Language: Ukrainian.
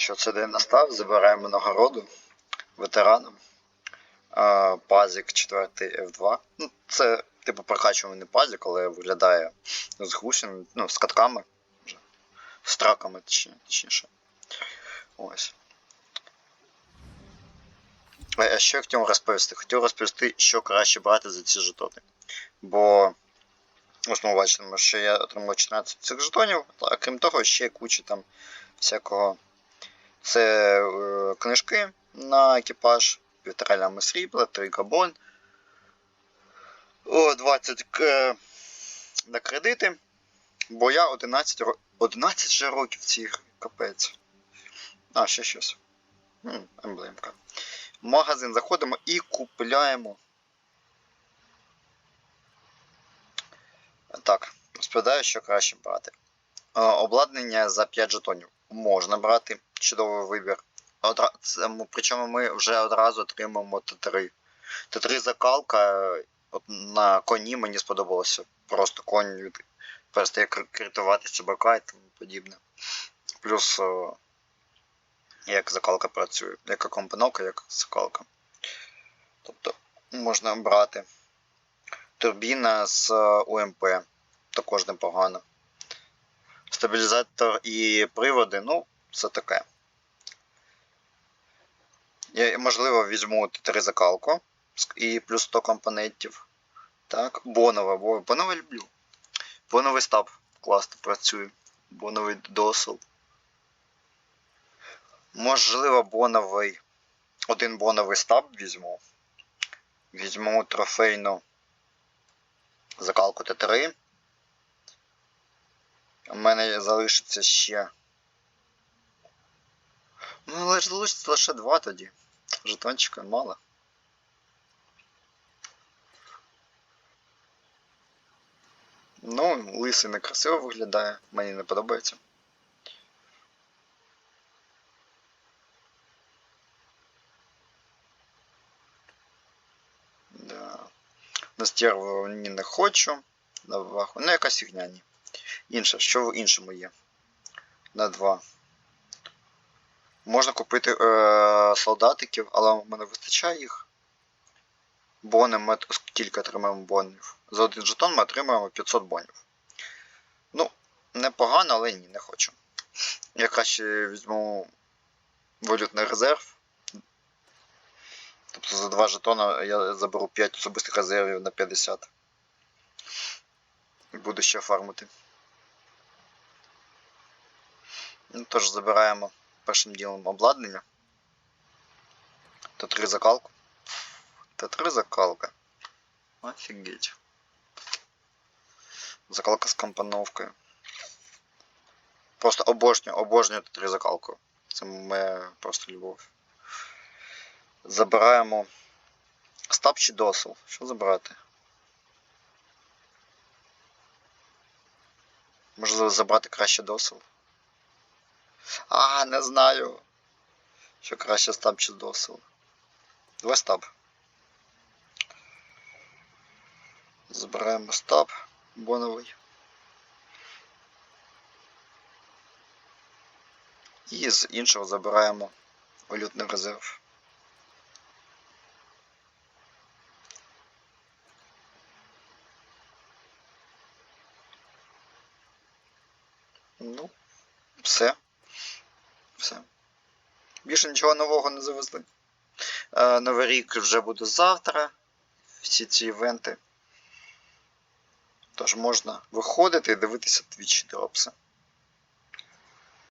що це день настав, забираємо нагороду ветеранам. Пазик 4 F2. Ну, це типу прокачуваний пазик, але виглядає згущеним, ну, з катками. вже, З траками, точніше. Ось. А що я хотів розповісти? Хотів розповісти, що краще брати за ці жетони. Бо ось ми бачимо, що я отримав 14 цих жетонів, а крім того, ще куча там всякого. Це е, книжки на екіпаж, півтора лями срібла, 3 карбон, о, 20 к... на кредити. Бо я 11, ро- 11 же років грі, капець. А, ще щось. М, емблемка. В магазин заходимо і купляємо. Так, розповідаю, що краще брати. Е, Обладнання за 5 жетонів можна брати. Чудовий вибір. Одра... Причому ми вже одразу отримаємо Т3. Т3 закалка е, от на коні мені сподобалося. Просто конь перестає кр- критувати собака і тому подібне. Плюс е, як закалка працює, яка компоновка, як закалка. Тобто можна брати. Турбіна з е, УМП також непогано. Стабілізатор і приводи, ну, це таке. Я, можливо, візьму Т3 закалку і плюс 100 компонентів. Так, Бонова, бо Бонова люблю. Боновий стаб класно працює. Боновий досел. Можливо, боновий. Один боновий стаб візьму. Візьму трофейну закалку Т3. У мене залишиться ще. Ну, але ж залишиться лише два тоді. Жетончика мало. Ну, лисий некрасиво виглядає, мені не подобається. Да. На стерву ні не хочу. На ваху. Ну, якась фігня ні. Інше, що в іншому є? На 2. Можна купити е, солдатиків, але в мене вистачає їх. Бони ми скільки отримаємо бонів. За один жетон ми отримаємо 500 бонів. Ну, непогано, але ні, не хочу. Я краще візьму валютний резерв. Тобто за 2 жетона я заберу 5 особистих резервів на 50. І буду ще фармити. Ну, тож забираємо першим ділом обладнання. Т3 закалку. Т3 закалка. Офігеть. Закалка з компоновкою. Просто обожнюю, обожнюю Т3 закалку. Це моя просто любов. Забираємо стаб чи досел. Що забрати? Можливо, забрати краще досел. А, не знаю. Що краще стаб чи досил. Давай стаб. Збираємо стаб боновий. І з іншого забираємо валютний резерв. Ну, все. Все. Більше нічого нового не завезли. Е, Новий рік вже буде завтра. Всі ці івенти. Тож можна виходити і дивитися твічі дропси.